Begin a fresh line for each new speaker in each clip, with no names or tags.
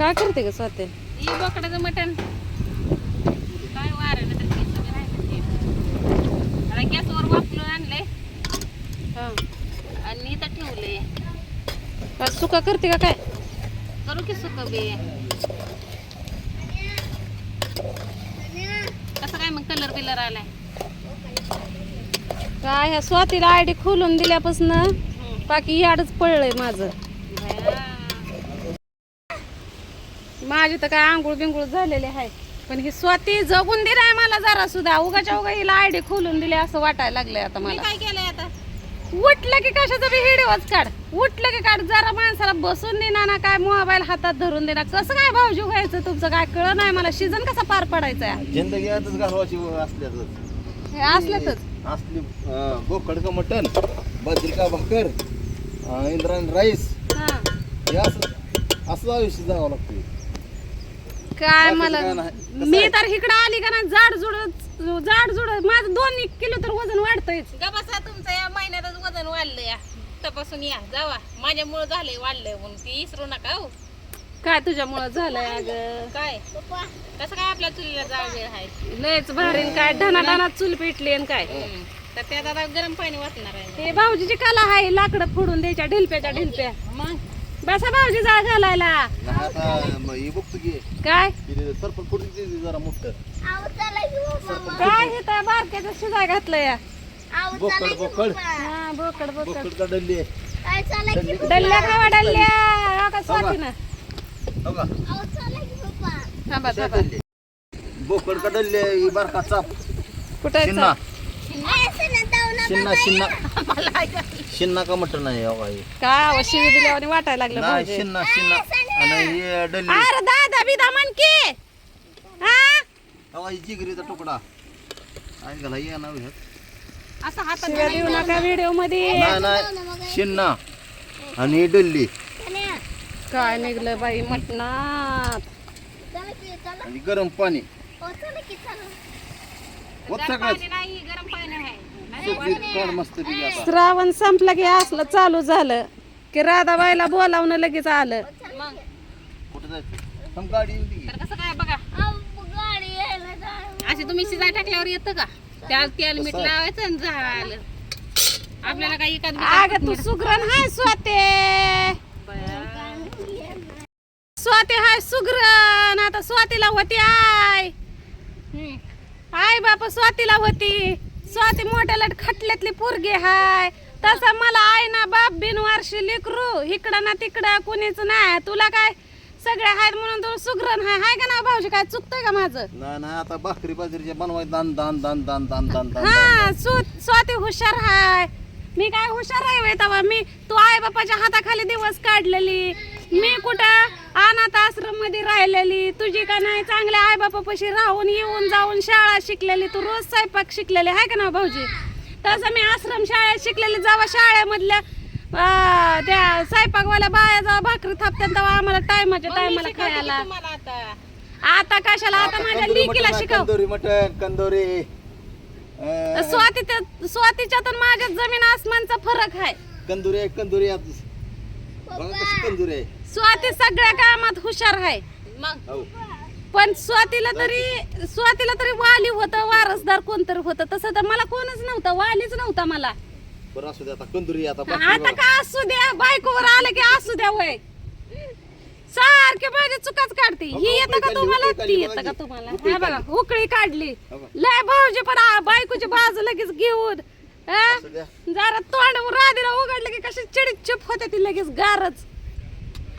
काय करते ग स्वाते?
ही बोकडाचं मटण. काय वारं तर केस सगळं राहिलं ते. आता गॅसवर वापरून आणलंय.
हा.
आणि इथं ठेवलंय.
काय सुका करते का काय?
करू की सुक बे. कसं काय मग कलर बिलर आलाय?
काय ह्या स्वातीला आयडी खोलून दिल्यापासून बाकी याडच पडलंय माझं. माझी तर काय आंघोळ बिंघोळ झालेले आहे. पण ही स्वाती जगून दिलाय मला जरा सुद्धा. उगाच्या उगा हिला आयडी खोलून दिली असं वाटायला लागलंय आता मला.
काय केलंय आता?
उठलं की कशाचं बी हिडीवच काढ. उठलं की काढ. जरा माणसाला बसून देणार ना काय मोबाईल हातात धरून देणार कसं काय भाऊजी व्हायचं तुमचं? काय कळ नाही मला. सीझन कसा पार पडायचा?
जिंदगी आतच घालवायची असल्याच
हे असल्यातच?
असली अं, बोकड का मटन बाजरी का भाकर अं, इंद्रायणी राईस.
हा.
हे असं असं आयुष्य जावं लागतं
काय मला मी? तर इकडं आली का ना जाड जुड जाड जुड. माझं दोन एक किलो तर वजन वाढतंयच
गा बसा तुमचं या महिन्यातच वजन वाढलं या तपासून या जावा. माझ्यामुळं झालंय वाढलंय म्हणून ती इसरू नका हो.
काय तुझ्यामुळं झालंय अगं?
काय? कसं काय आपल्या चुलीला जाळ वेळ आहे?
लयच भारी काय ढना ढना चूल पेटली आणि काय?
तर त्यात आता गरम पाणी वाचणार आहे.
हे भाऊजीची कला आहे लाकडं फोडून द्यायच्या ढिलप्याच्या ढिलप्या.
मग?
बसा भाऊजी जाळ घालायला.
हे
काय?
जरा मोठं.
काय हे तर बारक्याचं शिजाय घातलं या?
बोकड बोकड.
हा बोकड बोकड.
बोकड का डल्ली डल्ली
डल्ल्या खावा डल्ल्या. का स्वातीनं?
हो का?
थांबा थांबा.
डल्ली? बोकड का डल्ली आहे? ही बारका चाप
कुठं
शिन्ना? शिन्ना शिन्ना. शिन्ना का मटन आहे हो बाई.
काय अहो, शिवी दिल्यावर वाटायला लागलं
नाही शिन्ना शिन्ना. आणि हे डल्ली.
अरे दादा बिदा की हा?
हो ही जिगरीचा तुकडा. घाला ये नाव ह्यात.
असं हातात
शिव्या देऊ नका व्हिडिओमध्ये
नाही नाही. शिन्ना. आणि ही डल्ली.
काय निघलं बाई मटणात?
आणि गरम पाणी
नाही गरम पाणी आहे.
श्रावण संपला की असलं चालू झालं. की राधाबाईला बोलावणं लगेच आलं.
मग
कुठं जायचं थांब गाडी येऊ दे.
तर कसं काय बघा असे तुम्ही शिजाय टाकल्यावर येतं का? त्याला तेल मीठ? लावायचं आणि झालं आपल्याला काही एखाद
अग तू सुग्रण हाय स्वाते. स्वाती हाय सुग्रण. आता स्वातीला होती आय आय बाप स्वातीला होती. स्वाती मोठ्या लट खटल्यातली पोरगी हाय. तसं मला आय ना बाप बिनवारशी लेकरू. इकडं ना तिकडं कुणीच नाही. तुला काय सगळे आहेत म्हणून तू सुग्रण हाय. हाय का ना भाऊजी? काय चुकतंय का माझं?
नाही नाही आता भाकरी बाजरीचे बनवाय दान दान दान दान दान दान दान
हा सु स्वाती हुशार हाय. मी काय हुशार आहे व्हय तेव्हा मी तू आई बापाच्या हाताखाली दिवस काढलेली. मी कुठं अनाथ आश्रममध्ये राहिलेली. तुझी का नाही? चांगल्या आई बापापाशी राहून येऊन जाऊन शाळा शिकलेली. तू रोज स्वयंपाक शिकलेली आहे का ना भाऊजी? तसं मी आश्रम शाळेत शिकलेली जेव्हा शाळेमधल्या त्या स्वयंपाकवाल्या बाया जेव्हा भाकरी थापतात तेव्हा आम्हाला टायमाच्या टायमाला खायला.
आता?
आता कशाला? आता माझ्या लेकीला
मटण,
शिकव.
कंदोरी मटन कंदोरी. अं,
स्वातीच्या स्वातीच्यात आणि माझ्यात जमीन आसमानचा फरक आहे.
कंदुरी आहे कंदुरी आहे. बघा कशी कंदुरी आहे.
स्वाती सगळ्या कामात हुशार आहे.
मग?
हो.
पण स्वातीला तरी स्वातीला तरी वाली होतं वारसदार कोणतरी होतं. तसं तर मला कोणच नव्हतं वालीच नव्हता मला.
बरं असू दे आता कंदुरी आता.
का असू द्या? बायकोवर आलं की असू द्या वय. सारखे माझी चुकाच काढते.
हो,
येतं का तुम्हाला? ती येतं का
काढली.
तुम्हाला?
उकळी
हा बघा उकळी काढली.
का?
लय भाऊजी पण आ- बायकोची बाजू लगेच घेऊन हा?
असू द्या.
जरा तोंड राधीला उघडलं की कशी चिडीत चुप होते ती लगेच गारच.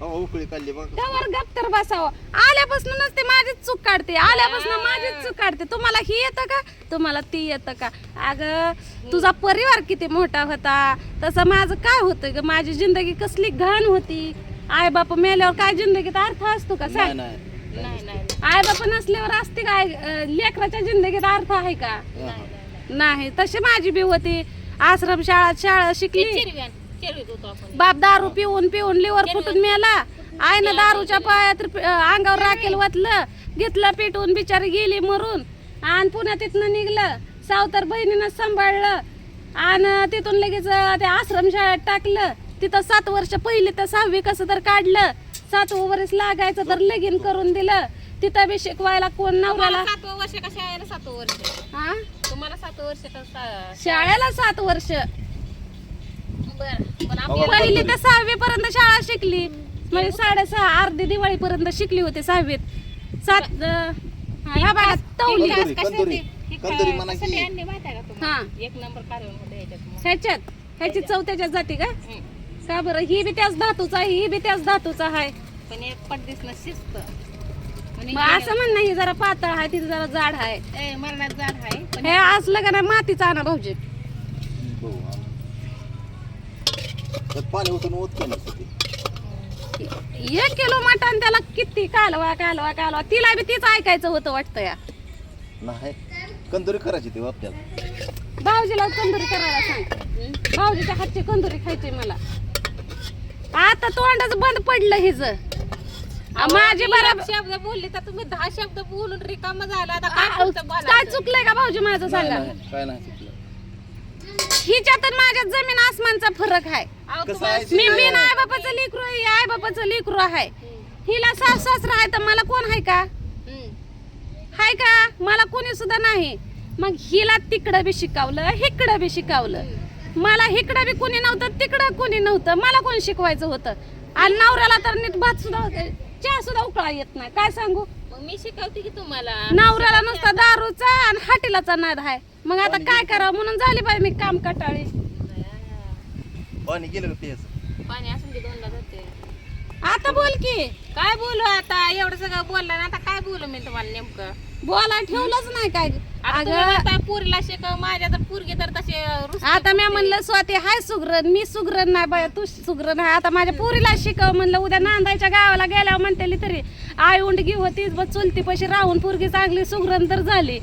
हो उकळी काढली बघा.
त्यावर गप्तर बसावं. आल्यापासूनच ते माझीच चूक काढते. आल्यापासून माझीच चूक काढते. तुम्हाला ही येतं का? तुम्हाला ती येतं का? अगं तुझा परिवार किती मोठा होता. तसं माझं काय होतं ग? माझी जिंदगी कसली घाण होती. आई बाप मेल्यावर काय जिंदगीत अर्थ असतो का?
नाही
सांग
नाही
नाही नाही
आई बाप नसल्यावर असते काय अं, लेकराच्या जिंदगीत अर्थ आहे का?
हा, हा.
नाही तशी माझी बी होती. आश्रम शाळा शाळा शिकली
चिरव्यान
बाप दारू पिऊन पिऊन लिव्हर फुटून मेला. आईनं दारूच्या पायात अंगावर राखेल वाटलं घेतलं पिटून बिचारी गेली मरून. आणि पुन्हा तिथनं निघलं. सावतर बहिणीनं सांभाळलं. आणि तिथून लगेच त्या आश्रमशाळेत टाकलं. तिथं सात वर्ष पहिली तर सहावी कसं तर काढलं. सातवं वर्ष लागायचं तर लगीन करून दिलं. तिथं बी शिकवायला कोण नवऱ्याला
सातवं वर्ष का शाळेला सातवं वर्ष?
हा
तुम्हाला सातवं वर्ष का
शाळेला सात वर्ष
बरं पण
अहो,
आपल्याला
पहिली ते सहावी पर्यंत शाळा शिकली. म्हणजे साडेसहा अर्धी दिवाळी पर्यंत शिकली होती सहावीत. सात हा, ह्या भागात तवली.
हे?
हा.
एक नंबर ह्याच्यात
ह्याची चौथ्याच्यात जाते का. का बरं? ही बी त्याच धातूचा आहे ही बी त्याच धातूचा आहे.
पण एक पट शिस्त.
असं म्हण नाही जरा पातळ आहे तिथे जरा जाड आहे.
ए, मरणात जाड आहे
हे असलं का नाही मातीचा आणा भाऊजी
हो, हा. त्यात पाणी ते.
एक किलो मटण त्याला किती कालवा कालवा कालवा. तिला बी तीच ऐकायचं होतं वाटतं या.
नाही. कंदुरी करायची ते आपल्याला
भाऊजीला कंदुरी करायला सांग. भाऊजीच्या हातची कंदुरी खायची मला. आता तोंडच बंद पडलं हिच. माझी
एक शब्द बोलले तर तुम्ही दहा शब्द बोलून रिकाम झाला. आता काय
आ? चुकलंय का भाऊजी माझं सांगा?
नाही, काय नाही चुकलं.
हिच्यात आणि माझ्यात जमीन आसमानचा फरक आहे.
अहो,
कसं ते?
मी बिन आई बापाचं लेकरू आहे आई बापाचं लेकरू आहे. हिला सास सासरा आहे तर मला कोण आहे का. हाय का? मला कोणी सुद्धा नाही. मग हिला तिकडं बी शिकवलं हिकडं बी शिकवलं. मला हिकडं बी कोणी नव्हतं तिकडं कोणी नव्हतं. मला कोणी शिकवायचं होतं? आणि नवऱ्याला तर नीट भात सुद्धा चहा सुद्धा उकळा येत नाही. काय सांगू?
मग मी शिकवते की तुम्हाला?
नवऱ्याला नुसता दारूचा आणि हाटीलाचा नाद आहे. मग आता काय करावं? म्हणून झाली पाहिजे मी काम कटाळी.
पाणी गेलं का पेस
पाणी असून ते दोनला जाते.
आता बोल की.
काय बोलू आता? एवढं सगळं बोलला ना आता काय बोलू मी तुम्हाला नेमकं?
बोला ठेवलंच नाही काय.
आता तुम्ही
अगं
म्हणताय पोरीला शिकव माझ्या तर पोरगी तर तसे रुसते
आता मी. म्हणलं स्वाती हाय सुगरण मी सुगरण नाही बाया तू सुगरण आहे. आता माझ्या पुरीला शिकव म्हणलं उद्या नांदायच्या गावाला गेल्यावर म्हणतेली तरी आई उंडगी होतीच बघ चुलती पशी राहून पुरगी चांगली सुगरण तर झाली.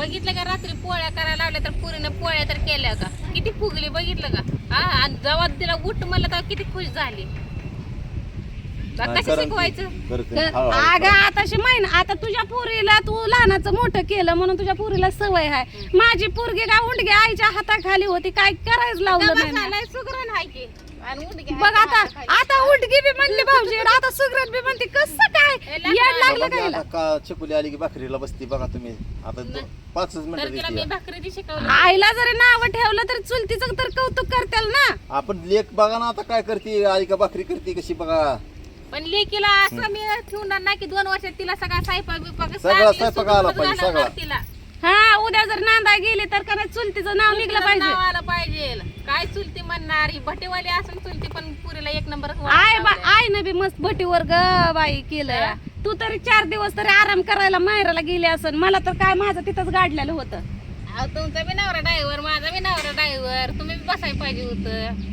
बघितलं का रात्री पोळ्या करायला लावल्या तर पोरीनं पोळ्या तर केल्या का? किती फुगली बघितलं का? हा आणि जेव्हा तिला उठ म्हणलं तेव्हा किती खुश झाली. कसं. शिकवायचं?
अगं. आताशी महिना आता तुझ्या पुरीला तू लहानाचं मोठं केलं म्हणून तुझ्या पुरीला सवय आहे माझी पुरगी का उंडगी आईच्या हाताखाली होती? काय करायचं लावलं
सुगरण आहे की.
बघ आता. आता उंडगी बी म्हणली भाऊजी आता सुगरण बी म्हणते कसं काय. येड लागलं काय
आता का चकुली आली की भाकरीला बसती बघा तुम्ही. आता दो- पाचच
तर
मिनिटं
तिला मी
दिसती
भाकरी ती शिकवलं.
आईला जरी नाव ठेवलं तर चुलतीचं तर कौतुक करतील ना.
आपण लेख बघा ना आता काय करते आली का भाकरी करते कशी बघा.
पण लेकीला असं मी ठेवणार नाही की दोन वर्षात तिला सगळा स्वयंपाक बिपाक
सगळा स्वयंपाक आला पाहिजे, सगळा.
तिला
हा उद्या जर नांदा गेली तर का नाही चुलतीचं नाव निघलं पाहिजे.
नाव आलं पाहिजे. काय चुलती म्हणणार? ही भटेवाली असून चुलती पण पुरीला एक नंबर
आय बा आईनं बी मस्त भटीवर ग बाई केलं तू तरी चार दिवस तरी आराम करायला माहेराला गेली असन. मला तर काय माझं तिथंच गाडलेलं होतं.
तुमचा बी नवरा ड्रायव्हर माझा बी नवरा ड्रायव्हर. तुम्ही बी बसायला पाहिजे होतं.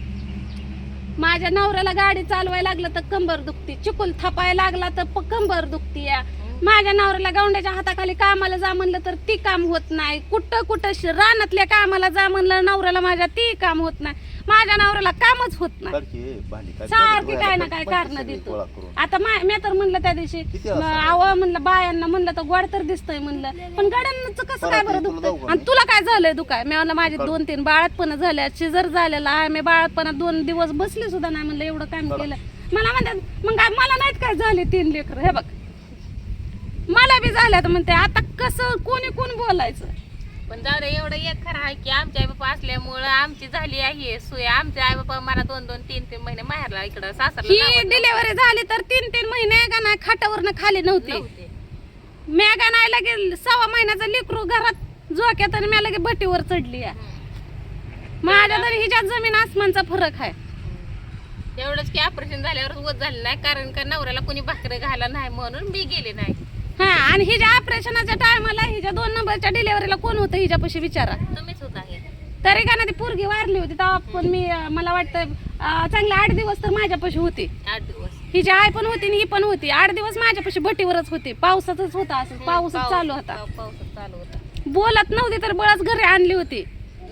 माझ्या नवऱ्याला गाडी चालवायला लागलं तर कंबर दुखती. चिकुल थापायला लागला तर प- कंबर दुखती या माझ्या नवऱ्याला गौंड्याच्या हाताखाली कामाला जा म्हणलं तर ती काम होत नाही. कुठं कुठं श- रानातल्या कामाला जा म्हणलं नवऱ्याला माझ्या ती काम होत नाही. माझ्या नवऱ्याला कामच होत नाही.
सारखी भांडी काय
सारखी
गोळा
काय ना काय कारण देतो. आता मा- मी तर म्हणलं त्या दिवशी
किती वाजता?
आव म्हणलं बायांना म्हणलं तर गोड तर दिसतंय म्हणलं. पण गाड्यांचं कसं काय बरं दुखतंय?
का
आणि? तुला काय झालंय दुखाय? मी म्हणलं माझे दोन तीन बाळातपण झाल्या शिजर झालेला आहे. मी बाळातपणात दोन दिवस बसले सुद्धा नाही म्हणलं एवढं काम केलं. मला म्हणतात मग काय मला नाहीत काय झाले तीन लेकर? हे बघ मला बी झाल्यात म्हणते आता कसं कोणी कोण बोलायचं?
पण जाऊ दे एवढं एक खरं आहे की आमचे आई बापा असल्यामुळं आमची झाली आहे सोय. आमचे आई बापा मला दोन दोन तीन तीन महिने माहेरला इकडं
ही
सासरला
डिलेव्हरी झाली तर तीन तीन महिने का नाही? खाटावरनं खाली नव्हती. मॅगा नाही लगे सव्वा महिन्याचं लेकरू घरात झोक्यात आणि मी लगे भटीवर चढली आहे. माझ्या तरी हिच्यात जमीन आसमानचा फरक आहे.
तेवढंच की ऑपरेशन झाल्यावर होत झालं नाही कारण का नवऱ्याला कोणी भाकरी घाला नाही म्हणून मी गेले नाही.
हा आणि हिच्या ऑपरेशनाच्या टायमाला हिच्या दोन नंबरच्या डिलेव्हरीला कोण होतं हिच्यापाशी विचारा.
तुम्हीच होता हे.
तरी का ना ती पोरगी वारली होती तेव्हा पण मी अं, मला वाटतं अं, चांगले आठ दिवस तर माझ्यापाशी होती.
आठ दिवस.
हिची आई पण होती आणि ही पण होती आठ दिवस माझ्यापाशी भटीवरच होती. पावसातच होता असं पाऊसच चालू होता.
पाऊसच चालू होता.
बोलत नव्हती तर बळच घरी आणली होती.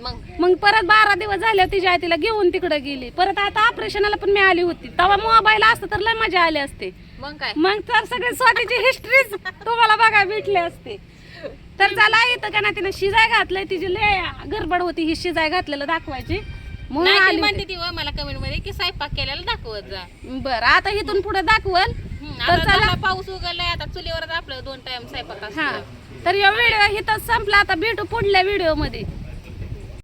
मग?
मग परत बारा दिवस झाले तिच्या आई तिला घेऊन तिकडे गेली. परत आता ऑपरेशनाला पण मी आली होती. तेव्हा मोबाईल असतं तर लय मजा आली असते.
मग काय?
मग तर सगळे स्वतःची हिस्ट्रीच तुम्हाला बघा भेटली असते. तर चला इथं का ना तिने शिजाय घातलंय तिची लय गडबड होती ही शिजाय घातलेलं दाखवायची. म्हणून
नाही ती
आली
म्हणते ती व मला कमेंटमध्ये की स्वयंपाक केलेला दाखवत जा.
बर आता इथून पुढे दाखवल.
हम्म,
तर
आता
चला.
झाला पाऊस उघडलाय आता चुलीवरच आपलं दोन टाइम स्वयंपाक
हा.
असतो.
तर या व्हिडिओ इथं संपला. आता भेटू पुढल्या व्हिडिओमध्ये.